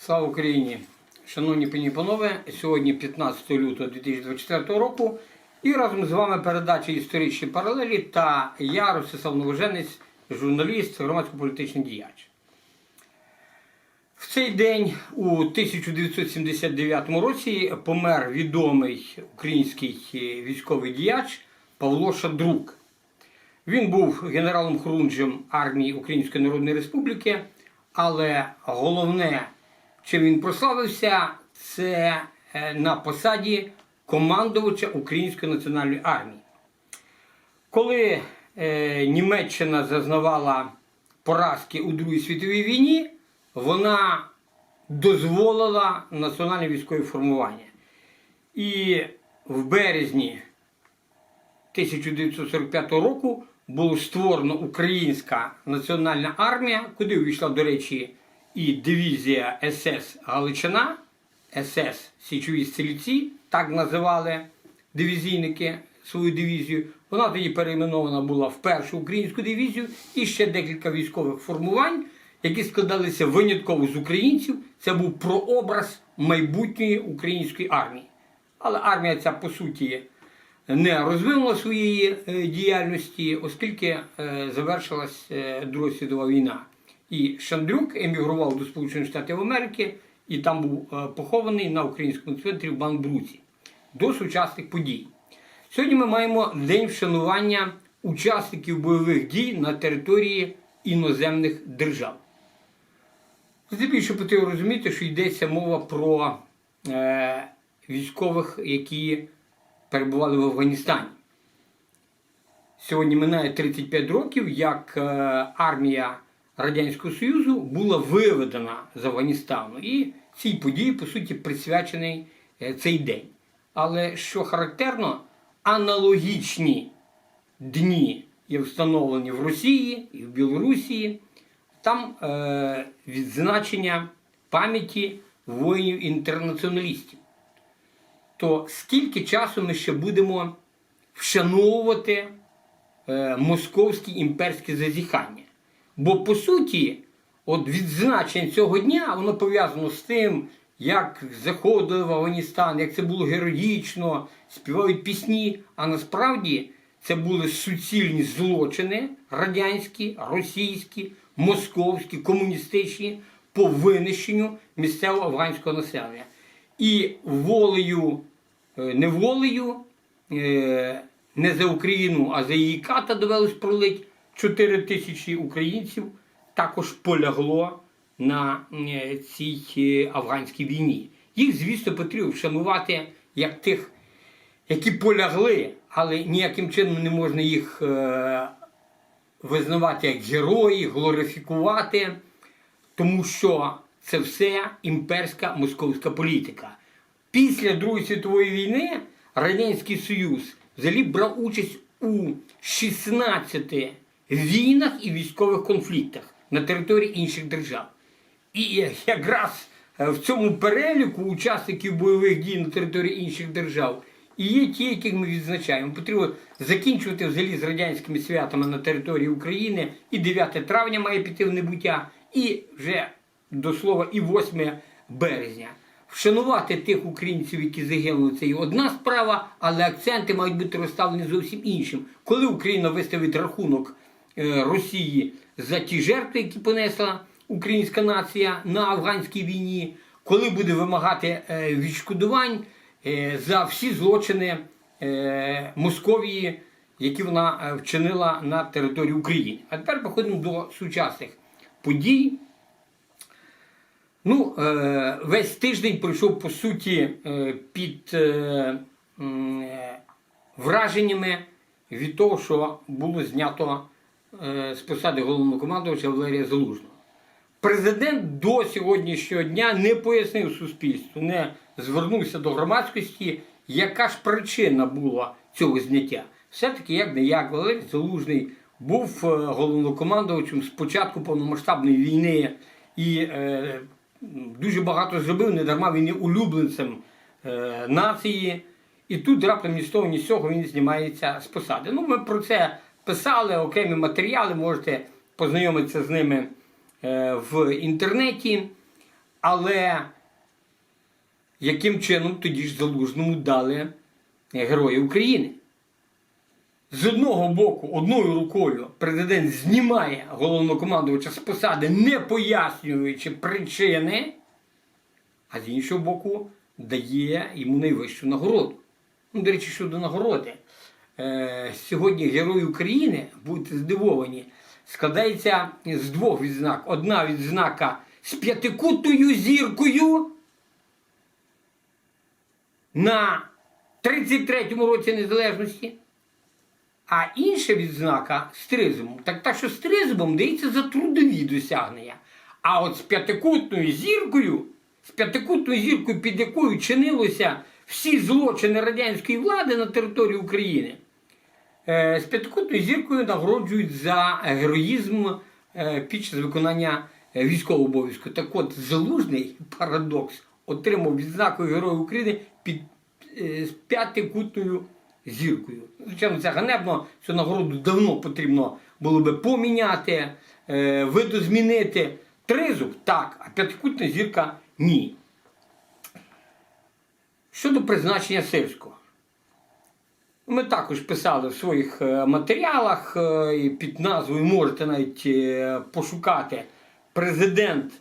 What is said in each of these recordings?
Слава Україні! Шановні пані і панове, сьогодні 15 лютого 2024 року і разом з вами передача історичні паралелі та я, Ростислав Новоженець, журналіст, громадсько-політичний діяч. В цей день у 1979 році помер відомий український е, військовий діяч Павло Шадрук. Він був генералом Хрунжем армії Української Народної Республіки, але головне, чим він прославився, це е, на посаді командувача Української національної армії. Коли е, Німеччина зазнавала поразки у Другій світовій війні, вона дозволила національне військове формування. І в березні 1945 року було створено Українська національна армія, куди увійшла, до речі, і дивізія СС Галичина, СС Січові стрільці, так називали дивізійники свою дивізію. Вона тоді перейменована була в першу українську дивізію і ще декілька військових формувань, які складалися винятково з українців. Це був прообраз майбутньої української армії. Але армія ця по суті не розвинула своєї е, діяльності, оскільки е, завершилась е, Друга світова війна. І Шандрюк емігрував до Сполучених Штатів Америки і там був е, похований на українському центрі в Банбруці до сучасних подій. Сьогодні ми маємо день вшанування учасників бойових дій на території іноземних держав. Здебільшого потрібно розуміти, що йдеться мова про е, військових, які перебували в Афганістані. Сьогодні минає 35 років, як е, армія Радянського Союзу була виведена з Афганістану. І цій події, по суті, присвячений е, цей день. Але що характерно, аналогічні дні є встановлені в Росії і в Білорусі. Там е, відзначення пам'яті воїнів-інтернаціоналістів. То скільки часу ми ще будемо вшановувати е, московські імперські зазіхання? Бо по суті, от відзначення цього дня воно пов'язано з тим, як заходили в Афганістан, як це було героїчно, співають пісні. А насправді це були суцільні злочини радянські, російські, московські, комуністичні по винищенню місцевого афганського населення. І волею, е, неволею, е, не за Україну, а за її ката довелось пролить 4 тисячі українців також полягло на е, цій е, афганській війні. Їх, звісно, потрібно вшанувати як тих, які полягли, але ніяким чином не можна їх е, визнавати як герої, глорифікувати, тому що це все імперська московська політика. Після Другої світової війни Радянський Союз взагалі брав участь у 16 війнах і військових конфліктах на території інших держав. І якраз е, в цьому переліку учасників бойових дій на території інших держав і є ті, яких ми відзначаємо. Потрібно закінчувати взагалі з радянськими святами на території України. І 9 травня має піти в небуття, і вже до слова, і 8 березня. Вшанувати тих українців, які загинули, це і одна справа, але акценти мають бути розставлені зовсім іншим. Коли Україна виставить рахунок е, Росії за ті жертви, які понесла українська нація на афганській війні, коли буде вимагати е, відшкодувань е, за всі злочини е, Московії, які вона е, вчинила на території України. А тепер переходимо до сучасних подій. Ну, е, весь тиждень пройшов по суті е, під е, е, враженнями від того, що було знято е, з посади головнокомандувача Валерія Залужного. Президент до сьогоднішнього дня не пояснив суспільству, не звернувся до громадськості, яка ж причина була цього зняття. Все-таки, як не як, Валерій Залужний був е, головнокомандувачем з початку повномасштабної війни і е, дуже багато зробив, не дарма він є улюбленцем е, нації. І тут раптом ні з того, ні з цього він знімається з посади. Ну, ми про це писали, окремі матеріали, можете познайомитися з ними е, в інтернеті. Але яким чином тоді ж залужному дали Герої України? З одного боку, одною рукою президент знімає головнокомандувача з посади, не пояснюючи причини, а з іншого боку, дає йому найвищу нагороду. Ну, до речі, щодо нагороди. Е, сьогодні Герой України, будете здивовані, складається з двох відзнак. Одна відзнака з п'ятикутною зіркою на 33-му році незалежності. А інша відзнака з тризмом. Так та, що з тризмом дається за трудові досягнення. А от з п'ятикутною зіркою, з п'ятикутною зіркою, під якою чинилося всі злочини радянської влади на території України, з п'ятикутною зіркою нагороджують за героїзм е, під час виконання е, військового обов'язку. Так от залужний парадокс отримав відзнаку Героя України під е, з п'ятикутною зіркою. Звичайно, це ганебно, цю нагороду давно потрібно було би поміняти, е, видозмінити. Тризуб так, а п'ятикутна зірка ні. Щодо призначення сирського. Ми також писали в своїх е, матеріалах е, і під назвою можете навіть е, пошукати. Президент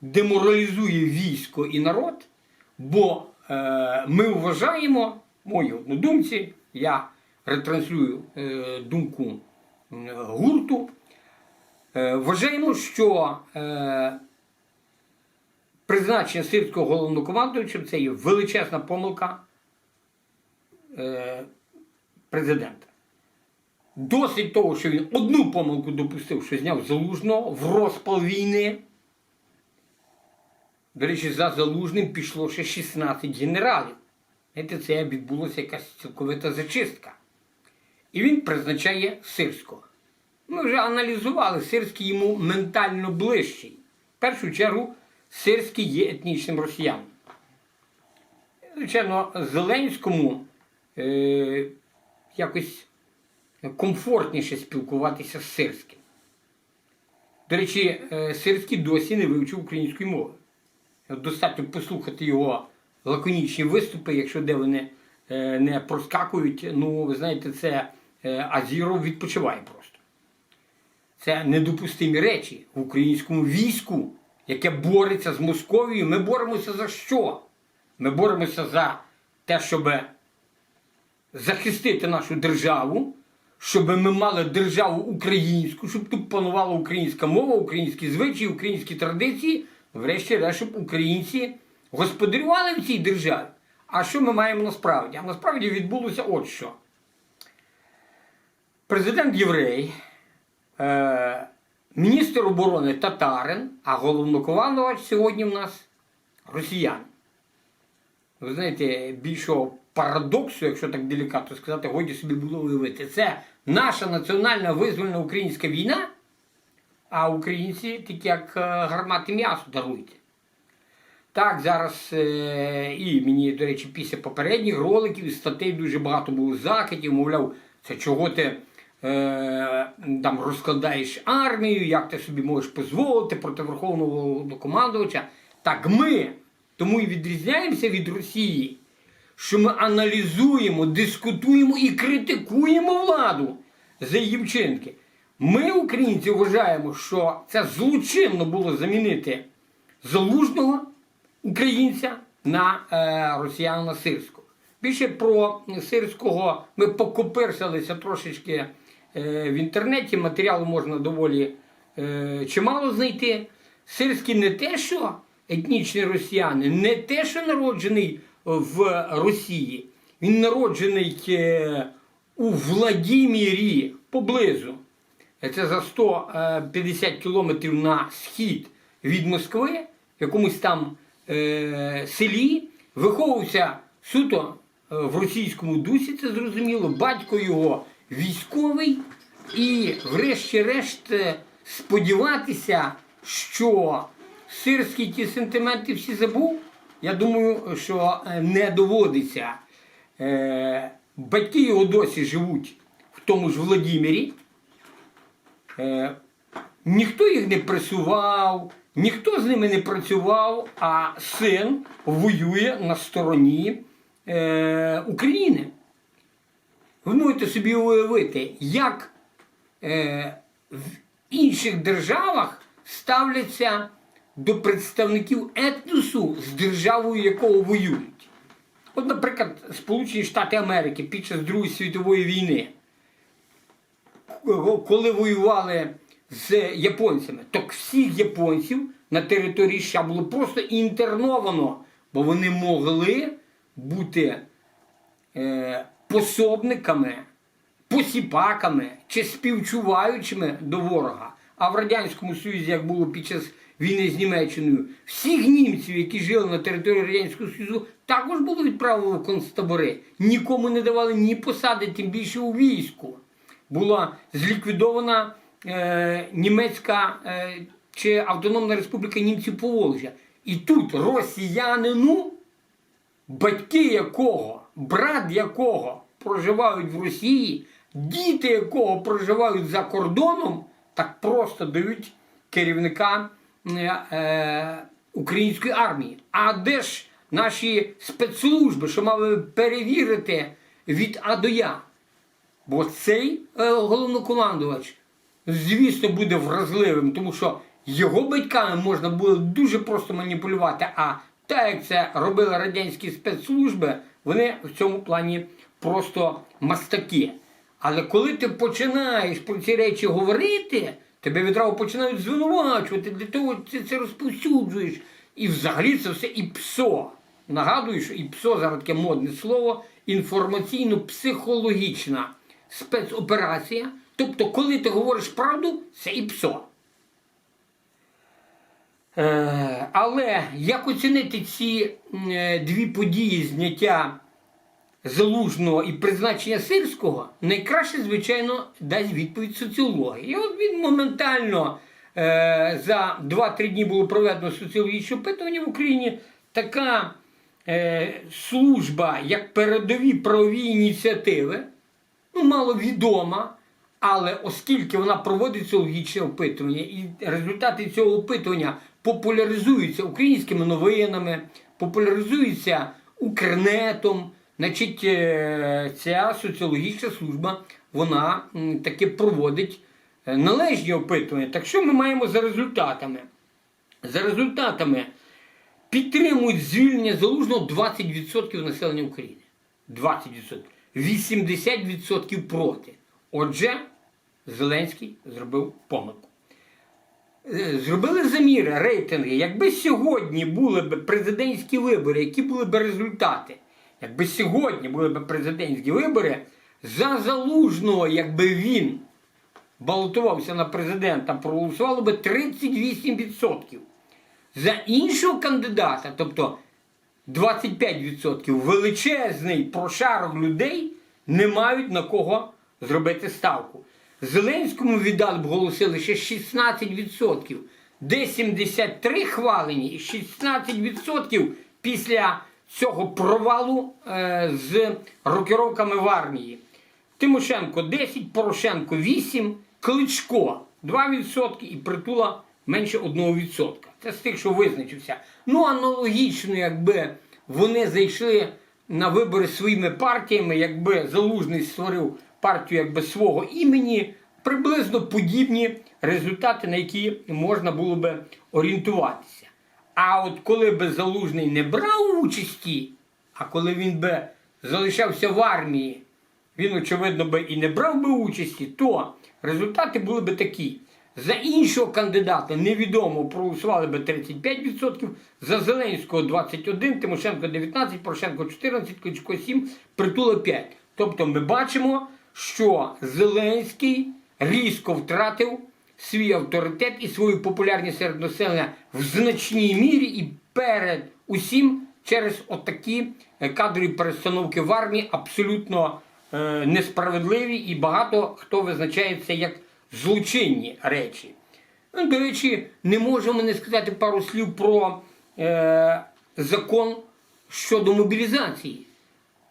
деморалізує військо і народ, бо ми вважаємо, мої однодумці, я ретранслюю думку гурту, вважаємо, що призначення сирського головнокомандуючим це є величезна помилка президента. Досить того, що він одну помилку допустив, що зняв залужного в розпал війни. До речі, за залужним пішло ще 16 генералів. Знаєте, це відбулося якась цілковита зачистка. І він призначає сирського. Ми вже аналізували, сирський йому ментально ближчий. В першу чергу, сирський є етнічним росіянином. Звичайно, Зеленському е, якось комфортніше спілкуватися з сирським. До речі, е, сирський досі не вивчив української мови. Достатньо послухати його лаконічні виступи, якщо де вони е, не проскакують. Ну, ви знаєте, це е, Азіров відпочиває просто. Це недопустимі речі в українському війську, яке бореться з Московією. Ми боремося за що? Ми боремося за те, щоб захистити нашу державу, щоб ми мали державу українську, щоб тут панувала українська мова, українські звичаї, українські традиції, врешті-решт, щоб українці господарювали в цій державі. А що ми маємо насправді? А насправді відбулося от що. Президент єврей, е, міністр оборони татарин, а головнокомандувач сьогодні в нас росіян. Ви знаєте, більшого парадоксу, якщо так делікатно сказати, годі собі було уявити. Це наша національна визвольна українська війна, а українці такі як е, гармати м'ясо даруйте. Так, зараз е, і мені, до речі, після попередніх роликів і статей дуже багато було закидів, мовляв, це чого ти е, там розкладаєш армію, як ти собі можеш дозволити проти Верховного Головнокомандувача. Так ми тому і відрізняємося від Росії, що ми аналізуємо, дискутуємо і критикуємо владу за її вчинки. Ми, українці, вважаємо, що це злочинно було замінити залужного українця на е, росіянина сирського. Більше про сирського ми покопирсалися трошечки е, в інтернеті. Матеріалу можна доволі е, чимало знайти. Сирський не те, що етнічний росіянин, не те, що народжений в Росії. Він народжений е, у Владімірі поблизу. Це за 150 кілометрів на схід від Москви, в якомусь там е, селі, виховувався суто е, в російському дусі, це зрозуміло. Батько його військовий, і, врешті-решт, е, сподіватися, що сирський ті сентименти всі забув, я думаю, що е, не доводиться. Е, батьки його досі живуть в тому ж Владимирі. Е, ніхто їх не пресував, ніхто з ними не працював, а син воює на стороні України. Ви можете собі уявити, як в інших державах ставляться до представників етносу, з державою якого воюють. От, наприклад, Сполучені Штати Америки під час Другої світової війни, коли воювали з японцями, то всіх японців на території США було просто інтерновано, бо вони могли бути е, пособниками, посіпаками чи співчуваючими до ворога. А в Радянському Союзі, як було під час війни з Німеччиною, всіх німців, які жили на території Радянського Союзу, також було відправлено в концтабори. Нікому не давали ні посади, тим більше у війську. Була зліквідована е, німецька е, чи Автономна Республіка Німців Поволжя. І тут росіянину батьки якого, брат якого проживають в Росії, діти якого проживають за кордоном, так просто дають керівника е, української армії. А де ж наші спецслужби, що мали перевірити від А до Я? Бо цей е, головнокомандувач, звісно, буде вразливим, тому що його батьками можна було дуже просто маніпулювати. А так як це робили радянські спецслужби, вони в цьому плані просто мастаки. Але коли ти починаєш про ці речі говорити, тебе відразу починають звинувачувати, для того ти це розповсюджуєш. І взагалі це все і ПСО. Нагадую, що і ПСО зараз таке модне слово, інформаційно-психологічна спецоперація. Тобто, коли ти говориш правду, це і ПСО. Е, але як оцінити ці е, дві події зняття залужного і призначення сирського, найкраще, звичайно, дасть відповідь соціології. І от він моментально е, за 2-3 дні було проведено соціологічне опитування в Україні. Така е, служба, як передові правові ініціативи, ну, маловідома. Але оскільки вона проводить соціологічне опитування, і результати цього опитування популяризуються українськими новинами, популяризуються Укрнетом, значить е, ця соціологічна служба вона таки проводить е, належні опитування. Так що ми маємо за результатами? За результатами підтримують звільнення залужного 20% населення України. 20%. 80% проти. Отже, Зеленський зробив помилку. Е, Зробили заміри, рейтинги. Якби сьогодні були б президентські вибори, які були б результати? Якби сьогодні були б президентські вибори, за залужного, якби він балотувався на президента, проголосувало би 38%. За іншого кандидата, тобто 25% величезний прошарок людей не мають на кого зробити ставку. Зеленському віддали б голоси лише 16%, де 73 хвалені і 16% після цього провалу е, з рокіровками в армії. Тимошенко 10, Порошенко 8, Кличко 2% і притула менше 1%. Це з тих, що визначився. Ну, аналогічно, якби вони зайшли на вибори своїми партіями, якби Залужний створив партію якби свого імені, приблизно подібні результати, на які можна було би орієнтуватися. А от коли би Залужний не брав участі, а коли він би залишався в армії, він, очевидно, би і не брав би участі, то результати були би такі. За іншого кандидата невідомо проголосували би 35%, за Зеленського 21%, Тимошенко 19%, Порошенко 14%, Кличко 7%, Притула 5%. Тобто ми бачимо, що Зеленський різко втратив свій авторитет і свою популярність серед населення в значній мірі і перед усім через отакі е, кадрові перестановки в армії абсолютно е, несправедливі і багато хто визначає це як злочинні речі. Ну, До речі, не можемо не сказати пару слів про е, закон щодо мобілізації.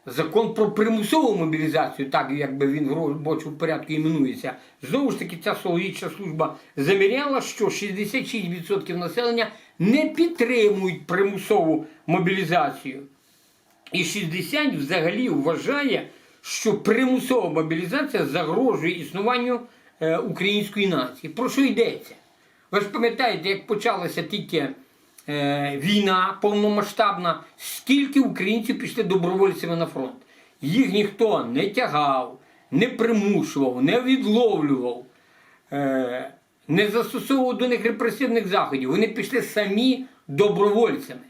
Закон про примусову мобілізацію, так якби він в робочому порядку іменується. Знову ж таки, ця соціологічна служба заміряла, що 66% населення не підтримують примусову мобілізацію. І 60% взагалі вважає, що примусова мобілізація загрожує існуванню е, української нації. Про що йдеться? Ви ж пам'ятаєте, як почалася тільки війна повномасштабна, скільки українців пішли добровольцями на фронт? Їх ніхто не тягав, не примушував, не відловлював, е, не застосовував до них репресивних заходів. Вони пішли самі добровольцями.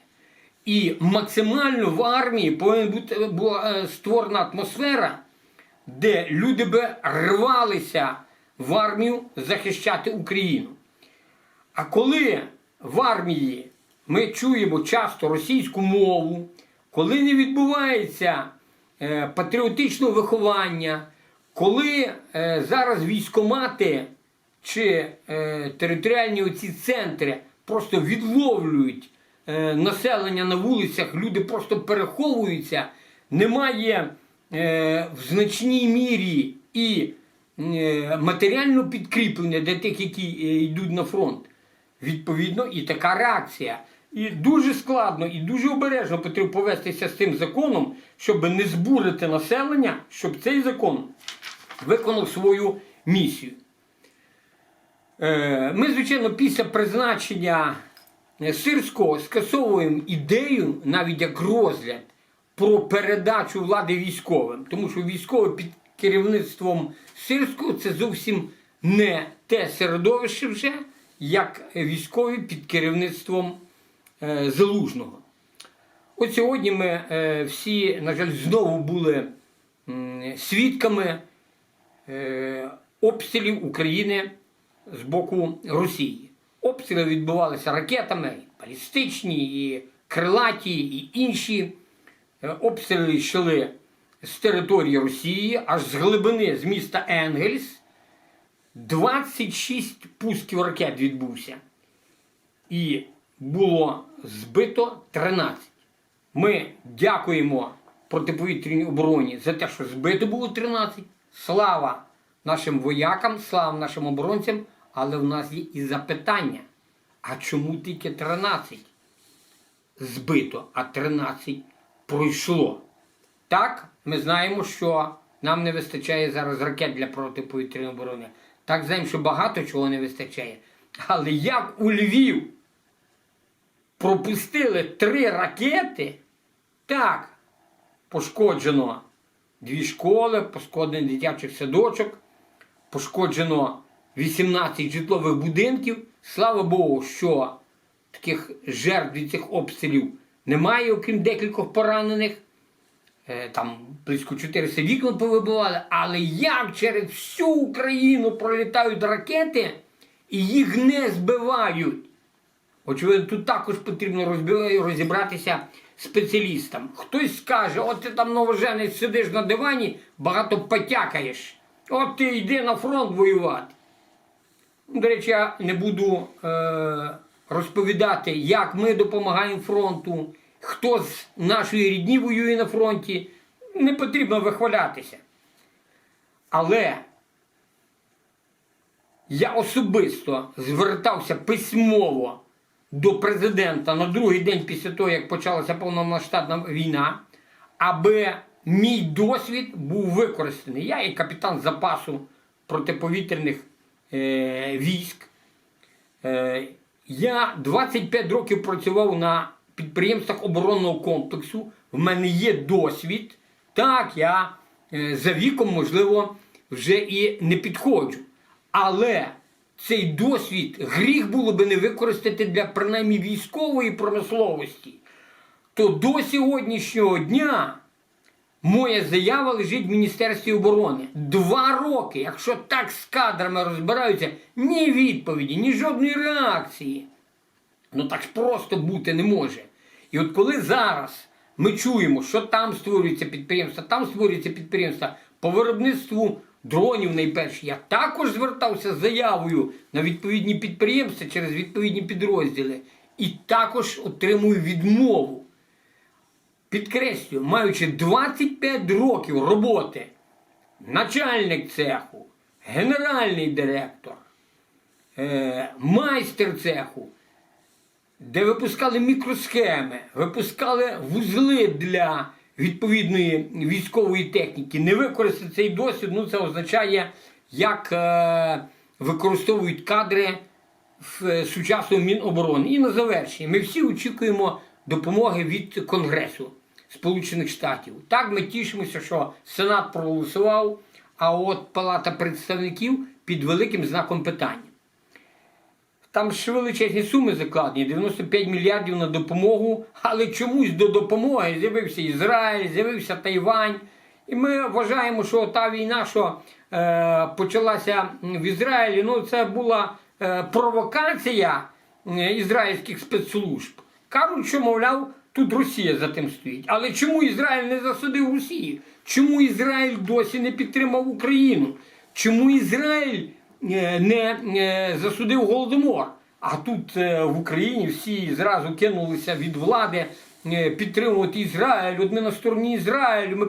І максимально в армії повинна бути була е, створена атмосфера, де люди би рвалися в армію захищати Україну. А коли в армії ми чуємо часто російську мову, коли не відбувається е, патріотичного виховання, коли е, зараз військомати чи е, територіальні оці центри просто відловлюють населення на вулицях, люди просто переховуються, немає в значній мірі і матеріального підкріплення для тих, які йдуть на фронт. Відповідно, і така реакція. І дуже складно і дуже обережно потрібно повестися з цим законом, щоб не збурити населення, щоб цей закон виконав свою місію. Е, Ми, звичайно, після призначення е, Сирського скасовуємо ідею, навіть як розгляд, про передачу влади військовим. Тому що військове під керівництвом Сирського це зовсім не те середовище вже, як військові під керівництвом Залужного. От сьогодні ми е, всі, на жаль, знову були свідками е, обстрілів України з боку Росії. Обстріли відбувалися ракетами, і балістичні, і крилаті, і інші. Е, Обстріли йшли з території Росії, аж з глибини з міста Енгельс. 26 пусків ракет відбувся. І було збито 13. Ми дякуємо протиповітряній обороні за те, що збито було 13. Слава нашим воякам, слава нашим оборонцям, але в нас є і запитання. А чому тільки 13 збито, а 13 пройшло? Так, ми знаємо, що нам не вистачає зараз ракет для протиповітряної оборони. Так знаємо, що багато чого не вистачає. Але як у Львів пропустили три ракети, так, пошкоджено дві школи, пошкоджено дитячих садочок, пошкоджено 18 житлових будинків. Слава Богу, що таких жертв від цих обстрілів немає, окрім декількох поранених. Е, Там близько 400 вікон повибивали, але як через всю Україну пролітають ракети і їх не збивають. Очевидно, тут також потрібно розібратися спеціалістам. Хтось скаже, от ти там новоженець сидиш на дивані, багато потякаєш. От ти йди на фронт воювати. Ну, До речі, я не буду е, розповідати, як ми допомагаємо фронту, хто з нашої рідні воює на фронті. Не потрібно вихвалятися. Але я особисто звертався письмово до президента на другий день після того, як почалася повномасштабна війна, аби мій досвід був використаний. Я і капітан запасу протиповітряних е, військ. Е, я 25 років працював на підприємствах оборонного комплексу. В мене є досвід. Так, я е, за віком, можливо, вже і не підходжу. Але цей досвід гріх було би не використати для принаймні військової промисловості. То до сьогоднішнього дня моя заява лежить в Міністерстві оборони. Два роки, якщо так з кадрами розбираються, ні відповіді, ні жодної реакції. Ну так ж просто бути не може. І от коли зараз ми чуємо, що там створюється підприємство, там створюється підприємство по виробництву дронів найперше, я також звертався з заявою на відповідні підприємства через відповідні підрозділи і також отримую відмову. підкреслюю, маючи 25 років роботи, начальник цеху, генеральний директор, е, майстер цеху, де випускали мікросхеми, випускали вузли для відповідної військової техніки. Не використати цей досвід, ну це означає, як е, використовують кадри в е, сучасному Міноборони. І на завершення, ми всі очікуємо допомоги від Конгресу Сполучених Штатів. Так ми тішимося, що Сенат проголосував, а от Палата представників під великим знаком питання. Там ще величезні суми закладені, 95 мільярдів на допомогу, але чомусь до допомоги з'явився Ізраїль, з'явився Тайвань. І ми вважаємо, що та війна, що е, почалася в Ізраїлі, ну це була е, провокація е, ізраїльських спецслужб. Кажуть, що, мовляв, тут Росія за тим стоїть. Але чому Ізраїль не засудив Росію? Чому Ізраїль досі не підтримав Україну? Чому Ізраїль не е, засудив Голодомор? А тут е, в Україні всі зразу кинулися від влади е, підтримувати Ізраїль. Ми на стороні Ізраїлю.